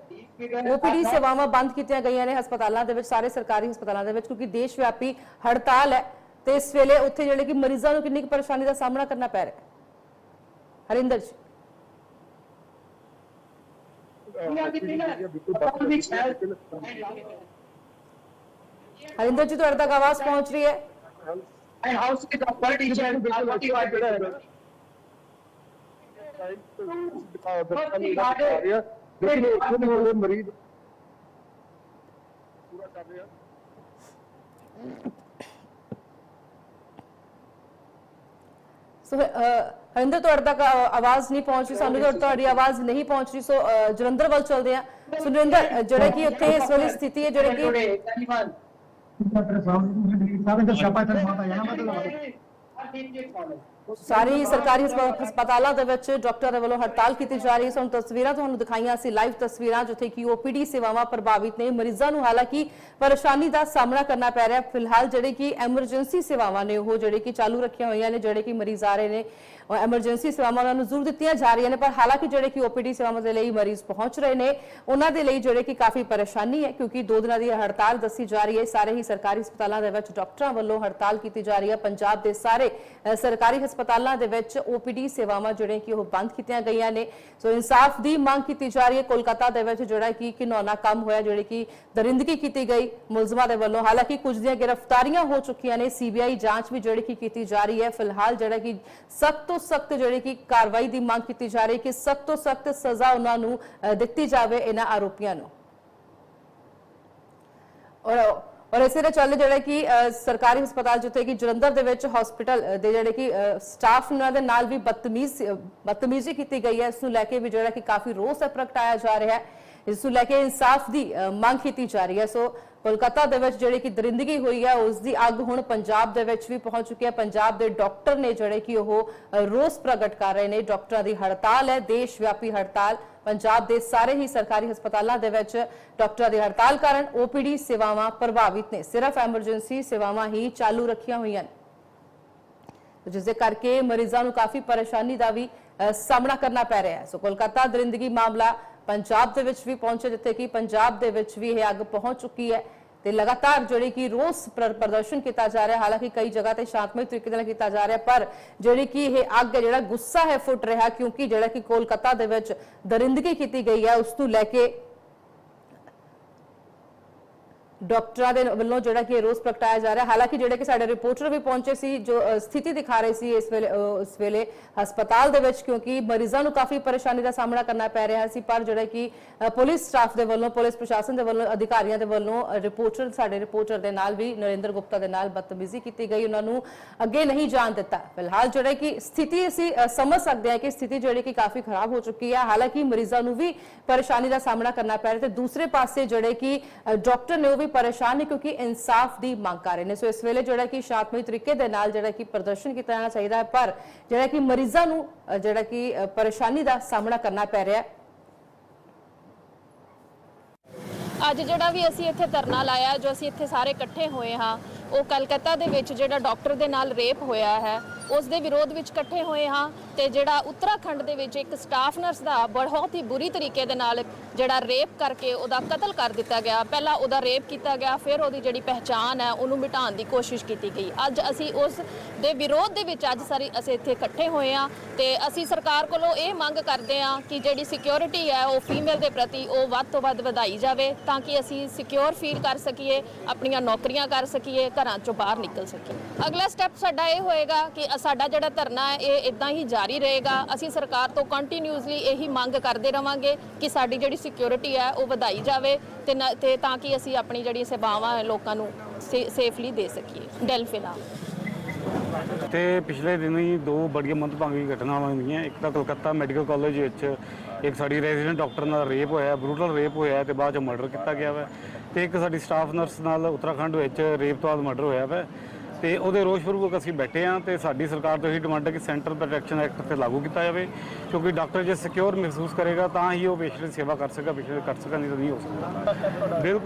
ਓਪੀਡੀ ਸੇਵਾਵਾਂ ਬੰਦ ਕੀਤੀਆਂ ਗਈਆਂ ਨੇ ਹਸਪਤਾਲਾਂ ਦੇ ਵਿੱਚ ਸਾਰੇ ਸਰਕਾਰੀ ਹਸਪਤਾਲਾਂ ਦੇ ਵਿੱਚ ਕਿਉਂਕਿ ਦੇਸ਼ ਵਿਆਪੀ ਹੜਤਾਲ ਹੈ ਤੇ ਇਸ ਵੇਲੇ ਉੱਥੇ ਜਿਹੜੇ ਕਿ ਮਰੀਜ਼ਾਂ ਨੂੰ ਕਿੰਨੀ ਕੁ ਪਰੇਸ਼ਾਨੀ ਦਾ ਸਾਹਮਣਾ ਕਰਨਾ ਪੈ ਰਿਹਾ ਹੈ ਹਰਿੰਦਰ ਜੀ ਹਰਿੰਦਰ ਜੀ ਤੁਹਾਡੇ ਤੱਕ ਆਵਾਜ਼ ਪਹੁੰਚ ਰਹੀ ਹੈ And house is a politician, are 45%. ਲੇਕਿਨ ਇੱਥੇ ਦੇ ਜਿਹੜੇ ਮਰੀਜ਼ ਪੂਰਾ ਕਰ ਰਹੇ ਆ ਸੋ ਅਹ, ਹਰਿੰਦਰ ਤੁਹਾਡੇ ਤੱਕ ਅਹ, ਆਵਾਜ਼ ਨਹੀਂ ਪਹੁੰਚ ਰਹੀ ਸਾਨੂੰ ਤੁਹਾਡੀ- ਤੁਹਾਡੀ ਆਵਾਜ਼ ਨਹੀਂ ਪਹੁੰਚ ਰਹੀ ਸੋ ਅਹ, ਜਲੰਧਰ ਵੱਲ ਚੱਲਦੇ ਆ ਸੁਰਿੰਦਰ ਅਹ, ਜਿਹੜੇ ਕਿ ਉੱਥੇ ਇਸ ਵੇਲੇ ਸਥਿਤੀ ਹੈ ਜਿਹੜੇ ਕਿ Today, anyone. ਸਾਰੇ ਦਾ ਛਾਪਾ ਤੇ ਮਾਤਾ ਜਾਣਾ ਮਤਲਬ I'll take it forward. ਸਾਰੇ ਸਰਕਾਰੀ ਹਸਪਤਾਲਾਂ ਦੇ ਵਿੱਚ ਡਾਕਟਰਾਂ ਵੱਲੋਂ ਹੜਤਾਲ ਕੀਤੀ ਜਾ ਰਹੀ ਹੈ। ਸਾਨੂੰ ਤਸਵੀਰਾਂ ਤੁਹਾਨੂੰ ਦਿਖਾਈਆਂ ਸੀ ਲਾਈਵ ਤਸਵੀਰਾਂ, ਜਿੱਥੇ ਕਿ ਓਪੀਡੀ ਸੇਵਾਵਾਂ ਪ੍ਰਭਾਵਿਤ ਨੇ। ਮਰੀਜ਼ਾਂ ਨੂੰ ਹਾਲਾਂਕਿ ਪਰੇਸ਼ਾਨੀ ਦਾ ਸਾਹਮਣਾ ਕਰਨਾ ਪੈ ਰਿਹਾ ਫਿਲਹਾਲ ਜਿਹੜੇ ਕਿ ਐਮਰਜੈਂਸੀ ਸੇਵਾਵਾਂ ਨੇ, ਉਹ ਜਿਹੜੇ ਕਿ ਚਾਲੂ ਰੱਖੀਆਂ ਹੋਈਆਂ ਨੇ, ਜਿਹੜੇ ਕਿ ਮਰੀਜ਼ ਆ ਰਹੇ ਨੇ। ਔਰ ਐਮਰਜੈਂਸੀ ਸੇਵਾਵਾਂ ਉਹਨਾਂ ਨੂੰ ਜ਼ਰੂਰ ਦਿੱਤੀਆਂ ਜਾ ਰਹੀਆਂ ਨੇ, ਪਰ ਹਾਲਾਂਕਿ ਜਿਹੜੇ ਕਿ ਓਪੀਡੀ ਸੇਵਾਵਾਂ ਦੇ ਲਈ ਮਰੀਜ਼ ਪਹੁੰਚ ਰਹੇ ਨੇ, ਉਹਨਾਂ ਦੇ ਲਈ ਜਿਹੜੇ ਕਿ ਕਾਫੀ ਪਰੇਸ਼ਾਨੀ ਹੈ, ਕਿਉਂਕਿ ਦੋ ਦਿਨਾਂ ਦੀ ਹੜਤਾਲ ਦੱਸੀ ਜਾ ਰਹੀ ਹੈ। ਸਾਰੇ ਹੀ ਸਰਕਾਰੀ ਹਸਪਤਾਲਾਂ ਦੇ ਵਿੱਚ ਡਾਕਟਰਾਂ ਵੱਲੋਂ ਹੜਤਾਲ ਕੀਤੀ ਜਾ ਰਹੀ ਹੈ। ਪੰਜਾਬ ਦੇ ਸਾਰੇ ਸਰਕਾਰੀ ਹਸਪਤਾਲਾਂ ਦੇ ਵਿੱਚ ਓਪੀਡੀ ਸੇਵਾਵਾਂ ਜਿਹੜੀਆਂ ਕਿ ਉਹ ਬੰਦ ਕੀਤੀਆਂ ਗਈਆਂ ਨੇ। ਸੋ ਇਨਸਾਫ ਦੀ ਮੰਗ ਕੀਤੀ ਜਾ ਰਹੀ ਹੈ। ਕੋਲਕਾਤਾ ਦੇ ਵਿੱਚ ਜਿਹੜਾ ਕਿ ਘਿਨੌਨਾ ਕੰਮ ਹੋਇਆ, ਜਿਹੜੇ ਕਿ ਦਰਿੰਦਗੀ ਕੀਤੀ ਗਈ ਮੁਲਜ਼ਮਾਂ ਦੇ ਵੱਲੋਂ। ਹਾਲਾਂਕਿ ਕੁਝ ਦੀਆਂ ਗ੍ਰਿਫਤਾਰੀਆਂ ਹੋ ਚੁੱਕੀਆਂ ਨੇ। ਸੀਬੀਆਈ ਜਾਂਚ ਵੀ ਜਿਹੜੀ ਕਿ ਕੀਤੀ ਜਾ ਰਹੀ ਹੈ। ਫਿਲਹਾਲ ਜਿਹੜਾ ਕਿ ਸਖਤ ਤੋਂ ਸਖਤ ਜਿਹੜੀ ਕਿ ਕਾਰਵਾਈ ਦੀ ਮੰਗ ਕੀਤੀ ਜਾ ਰਹੀ ਕਿ ਸਖਤ ਤੋਂ ਸਖਤ ਸਜ਼ਾ ਉਹਨਾਂ ਨੂੰ ਦਿੱਤੀ ਜਾਵੇ ਇਹਨਾਂ ਆਰੋਪੀਆਂ ਨੂੰ। ਔਰ ਔਰ ਇਸੇ ਦੇ ਚੱਲਦੇ ਜਿਹੜਾ ਕਿ ਸਰਕਾਰੀ ਹਸਪਤਾਲ ਜਿੱਥੇ ਕਿ ਜਲੰਧਰ ਦੇ ਵਿੱਚ ਹਸਪੀਟਲ ਦੇ ਜਿਹੜੇ ਕਿ ਸਟਾਫ ਉਹਨਾਂ ਦੇ ਨਾਲ ਵੀ ਬਦਤਮੀਜ਼ ਬਦਤਮੀਜ਼ੀ ਕੀਤੀ ਗਈ ਹੈ। ਇਸ ਨੂੰ ਲੈ ਕੇ ਵੀ ਜਿਹੜਾ ਕਿ ਕਾਫੀ ਰੋਸ ਹੈ, ਪ੍ਰਗਟਾਇਆ ਜਾ ਰਿਹਾ ਹੈ। ਇਸ ਨੂੰ ਲੈ ਕੇ ਇਨਸਾਫ ਦੀ ਮੰਗ ਕੀਤੀ ਜਾ ਰਹੀ ਹੈ। ਸੋ ਕੋਲਕਾਤਾ ਦੇ ਵਿੱਚ ਜਿਹੜੀ ਕਿ ਦਰਿੰਦਗੀ ਹੋਈ ਹੈ ਉਸ ਦੀ ਅੱਗ ਹੁਣ ਪੰਜਾਬ ਦੇ ਵਿੱਚ ਵੀ ਪਹੁੰਚ ਚੁੱਕੀ ਹੈ। ਪੰਜਾਬ ਦੇ ਡਾਕਟਰ ਨੇ ਜਿਹੜੇ ਕਿ ਉਹ ਰੋਸ ਪ੍ਰਗਟ ਕਰ ਰਹੇ ਨੇ। ਡਾਕਟਰਾਂ ਦੀ ਹੜਤਾਲ ਹੈ ਦੇਸ਼ ਵਿਆਪੀ ਹੜਤਾਲ। ਪੰਜਾਬ ਦੇ ਸਾਰੇ ਹੀ ਸਰਕਾਰੀ ਹਸਪਤਾਲਾਂ ਦੇ ਵਿੱਚ ਡਾਕਟਰਾਂ ਦੀ ਹੜਤਾਲ ਕਾਰਨ ਓਪੀਡੀ ਸੇਵਾਵਾਂ ਪ੍ਰਭਾਵਿਤ ਨੇ। ਸਿਰਫ ਐਮਰਜੈਂਸੀ ਸੇਵਾਵਾਂ ਹੀ ਚਾਲੂ ਰੱਖੀਆਂ ਹੋਈਆਂ ਨੇ। ਜਿਸ ਦੇ ਕਰਕੇ ਮਰੀਜ਼ਾਂ ਨੂੰ ਕਾਫੀ ਪਰੇਸ਼ਾਨੀ ਦਾ ਵੀ ਅ, ਸਾਹਮਣਾ ਕਰਨਾ ਪੈ ਰਿਹਾ ਹੈ। ਸੋ ਕੋਲਕਾਤਾ ਦਰਿੰਦਗੀ ਮਾਮਲਾ ਪੰਜਾਬ ਦੇ ਵਿੱਚ ਵੀ ਪਹੁੰਚਿਆ, ਜਿੱਥੇ ਕਿ ਪੰਜਾਬ ਦੇ ਵਿੱਚ ਵੀ ਇਹ ਅੱਗ ਪਹੁੰਚ ਚੁੱਕੀ ਹੈ ਤੇ ਲਗਾਤਾਰ ਜਿਹੜੀ ਕਿ ਰੋਸ ਪ੍ਰ- ਪ੍ਰਦਰਸ਼ਨ ਕੀਤਾ ਜਾ ਰਿਹਾ, ਹਾਲਾਂਕਿ ਕਈ ਜਗ੍ਹਾ ਤੇ ਸ਼ਾਂਤਮਈ ਤਰੀਕੇ ਨਾਲ ਕੀਤਾ ਜਾ ਰਿਹਾ, ਪਰ ਜਿਹੜੀ ਕਿ ਇਹ ਅੱਗ ਹੈ, ਜਿਹੜਾ ਗੁੱਸਾ ਹੈ, ਫੁੱਟ ਰਿਹਾ, ਕਿਉਂਕਿ ਜਿਹੜਾ ਕਿ ਕੋਲਕਾਤਾ ਦੇ ਵਿੱਚ ਦਰਿੰਦਗੀ ਕੀਤੀ ਗਈ ਹੈ, ਉਸ ਤੋਂ ਲੈ ਕੇ ਡਾਕਟਰਾਂ ਦੇ ਵੱਲੋਂ ਜਿਹੜਾ ਕਿ ਰੋਸ ਪ੍ਰਗਟਾਇਆ ਜਾ ਰਿਹਾ, ਹਾਲਾਂਕਿ ਜਿਹੜੇ ਕਿ ਸਾਡੇ ਰਿਪੋਰਟਰ ਵੀ ਪਹੁੰਚੇ ਸੀ, ਜੋ ਸਥਿਤੀ ਦਿਖਾ ਰਹੇ ਸੀ ਇਸ ਵੇਲੇ ਇਸ ਵੇਲੇ ਹਸਪਤਾਲ ਦੇ ਵਿੱਚ, ਕਿਉਂਕਿ ਮਰੀਜ਼ਾਂ ਨੂੰ ਕਾਫੀ ਪਰੇਸ਼ਾਨੀ ਦਾ ਸਾਹਮਣਾ ਕਰਨਾ ਪੈ ਰਿਹਾ ਸੀ, ਪਰ ਜਿਹੜਾ ਕਿ ਪੁਲਿਸ ਸਟਾਫ ਦੇ ਵੱਲੋਂ, ਪੁਲਿਸ ਪ੍ਰਸ਼ਾਸਨ ਦੇ ਵੱਲੋਂ, ਅਧਿਕਾਰੀਆਂ ਦੇ ਵੱਲੋਂ ਰਿਪੋਰਟਰ, ਸਾਡੇ ਰਿਪੋਰਟਰ ਦੇ ਨਾਲ ਵੀ, ਨਰਿੰਦਰ ਗੁਪਤਾ ਦੇ ਨਾਲ ਬਦਤਮੀਜ਼ੀ ਕੀਤੀ ਗਈ, ਉਹਨਾਂ ਨੂੰ ਅੱਗੇ ਨਹੀਂ ਜਾਣ ਦਿੱਤਾ। ਫਿਲਹਾਲ ਜਿਹੜਾ ਕਿ ਸਥਿਤੀ ਅਸੀਂ ਸਮਝ ਸਕਦੇ ਹਾਂ ਕਿ ਸਥਿਤੀ ਜਿਹੜੀ ਕਿ ਕਾਫੀ ਖਰਾਬ ਹੋ ਚੁੱਕੀ ਹੈ, ਹਾਲਾਂਕਿ ਮਰੀਜ਼ਾਂ ਨੂੰ ਵੀ ਪਰੇਸ਼ਾਨੀ ਦਾ ਸਾਹਮਣਾ ਕਰਨਾ ਪੈ ਰਿਹਾ ਤੇ ਦੂਸਰੇ ਪਾਸੇ ਜਿਹੜੇ ਕਿ ਡਾਕਟਰ ਨੇ ਉਹ ਵੀ ਪਰੇਸ਼ਾਨ ਨੇ ਕਿਉਂਕਿ ਇਨਸਾਫ ਦੀ ਮੰਗ ਕਰ ਰਹੇ ਨੇ। ਸੋ ਇਸ ਵੇਲੇ ਜਿਹੜਾ ਕਿ ਸ਼ਾਂਤਮਈ ਤਰੀਕੇ ਦੇ ਨਾਲ ਜਿਹੜਾ ਕਿ ਪ੍ਰਦਰਸ਼ਨ ਕੀਤਾ ਜਾਣਾ ਚਾਹੀਦਾ ਹੈ, ਪਰ ਜਿਹੜਾ ਕਿ ਮਰੀਜ਼ਾਂ ਨੂੰ ਜਿਹੜਾ ਕਿ ਪਰੇਸ਼ਾਨੀ ਦਾ ਸਾਹਮਣਾ ਕਰਨਾ ਪੈ ਰਿਹਾ ਹੈ। ਅੱਜ ਜਿਹੜਾ ਵੀ ਅਸੀਂ ਇੱਥੇ ਧਰਨਾ ਲਾਇਆ, ਜੋ ਅਸੀਂ ਇੱਥੇ ਸਾਰੇ ਇਕੱਠੇ ਹੋਏ ਹਾਂ, ਉਹ ਕਲਕੱਤਾ ਦੇ ਵਿੱਚ ਜਿਹੜਾ ਡਾਕਟਰ ਦੇ ਨਾਲ ਰੇਪ ਹੋਇਆ ਹੈ, ਉਸ ਦੇ ਵਿਰੋਧ ਵਿੱਚ ਇਕੱਠੇ ਹੋਏ ਹਾਂ। ਤੇ ਜਿਹੜਾ ਉੱਤਰਾਖੰਡ ਦੇ ਵਿੱਚ ਇੱਕ ਸਟਾਫ ਨਰਸ ਦਾ ਬਹੁਤ ਹੀ ਬੁਰੀ ਤਰੀਕੇ ਦੇ ਨਾਲ ਜਿਹੜਾ ਰੇਪ ਕਰਕੇ ਉਹਦਾ ਕਤਲ ਕਰ ਦਿੱਤਾ ਗਿਆ। ਪਹਿਲਾਂ ਉਹਦਾ ਰੇਪ ਕੀਤਾ ਗਿਆ, ਫਿਰ ਉਹਦੀ ਜਿਹੜੀ ਪਹਿਚਾਣ ਹੈ, ਉਹਨੂੰ ਮਿਟਾਉਣ ਦੀ ਕੋਸ਼ਿਸ਼ ਕੀਤੀ ਗਈ। ਅੱਜ ਅਸੀਂ ਉਸ ਦੇ ਵਿਰੋਧ ਦੇ ਵਿੱਚ ਅੱਜ ਸਾਰੀ ਅਸੀਂ ਇੱਥੇ ਇਕੱਠੇ ਹੋਏ ਹਾਂ ਤੇ ਅਸੀਂ ਸਰਕਾਰ ਕੋਲੋਂ ਇਹ ਮੰਗ ਕਰਦੇ ਹਾਂ ਕਿ ਜਿਹੜੀ ਸਿਕਿਉਰਿਟੀ ਹੈ, ਉਹ ਫੀਮੇਲ ਦੇ ਪ੍ਰਤੀ ਉਹ ਵੱਧ ਤੋਂ ਵੱਧ ਵਧਾਈ ਜਾਵੇ ਤਾਂ ਕਿ ਅਸੀਂ ਸਿਕਿਉਰ ਫੀਲ ਕਰ ਸਕੀਏ, ਆਪਣੀਆਂ ਨੌਕਰੀਆਂ ਕਰ ਸਕੀਏ, ਘਰਾਂ ਚੋਂ ਬਾਹਰ ਨਿਕਲ ਸਕੀਏ। ਅਗਲਾ ਸਟੈਪ ਸਾਡਾ ਇਹ ਹੋਏਗਾ ਕਿ ਸਾਡਾ ਜਿਹੜਾ ਧਰਨਾ ਹੈ, ਇਹ ਇਦਾਂ ਹੀ ਜਾਰੀ ਰਹੇਗਾ। ਅਸੀਂ ਸਰਕਾਰ ਤੋਂ ਕੰਟੀਨਿਊਸਲੀ ਇਹੀ ਮੰਗ ਕਰਦੇ ਰਵਾਂਗੇ ਕਿ ਸਾਡੀ ਜਿਹੜੀ ਸਿਕਿਉਰਿਟੀ ਹੈ, ਉਹ ਵਧਾਈ ਜਾਵੇ ਤੇ ਤੇ ਤਾਂ ਕਿ ਅਸੀਂ ਆਪਣੀ ਜਿਹੜੀ ਸੇਵਾਵਾਂ ਲੋਕਾਂ ਨੂੰ ਸੇਫਲੀ ਦੇ ਸਕੀਏ। ਡੈਲਫਿਲਾ ਤੇ ਪਿਛਲੇ ਦਿਨ ਹੀ ਦੋ ਬੜੀਆਂ ਮੰਦਭਾਗੀ ਘਟਨਾਵਾਂ ਹੋਈਆਂ। ਇੱਕ ਤਾਂ ਕਲਕੱਤਾ ਮੈਡੀਕਲ ਕਾਲਜ ਵਿੱਚ ਇੱਕ ਸਾਡੀ ਰੈਜ਼ੀਡੈਂਟ ਡਾਕਟਰ ਨਾਲ ਰੇਪ ਹੋਇਆ ਬਰੂਟਲ ਰੇਪ ਹੋਇਆ ਤੇ ਬਾਅਦ ਚ ਮਰਡਰ ਕੀਤਾ ਗਿਆ ਵਾ। ਤੇ ਇੱਕ ਸਾਡੀ ਸਟਾਫ ਨਰਸ ਨਾਲ ਉੱਤਰਾਖੰਡ ਵਿੱਚ ਰੇਪ ਤੋਂ ਬਾਅਦ ਮਰਡਰ ਹੋਇਆ ਵਾ। ਤੇ ਉਹਦੇ ਰੋਸ ਪੂਰਵਕ ਅਸੀਂ ਬੈਠੇ ਆ ਤੇ ਸਾਡੀ ਸਰਕਾਰ ਤੋਂ ਇਹ ਡਿਮਾਂਡ ਹੈ ਕਿ ਸੈਂਟਰ ਪ੍ਰੋਟੈਕਸ਼ਨ ਐਕਟ ਤੇ ਲਾਗੂ ਕੀਤਾ ਜਾਵੇ, ਕਿਉਂਕਿ ਡਾਕਟਰ ਜੇ ਸਿਕਿਉਰ ਮਹਿਸੂਸ ਕਰੇਗਾ ਤਾਂ ਹੀ ਉਹ ਪੇਸ਼ੈਂਟ ਸੇਵਾ ਕਰ ਸਕੇਗਾ ਪੇਸ਼ੈਂਟ ਕਰ ਸਕੇਗਾ ਨਹੀਂ ਤਾਂ ਨਹੀਂ ਹੋ ਸਕਦਾ। ਬਿਲਕੁਲ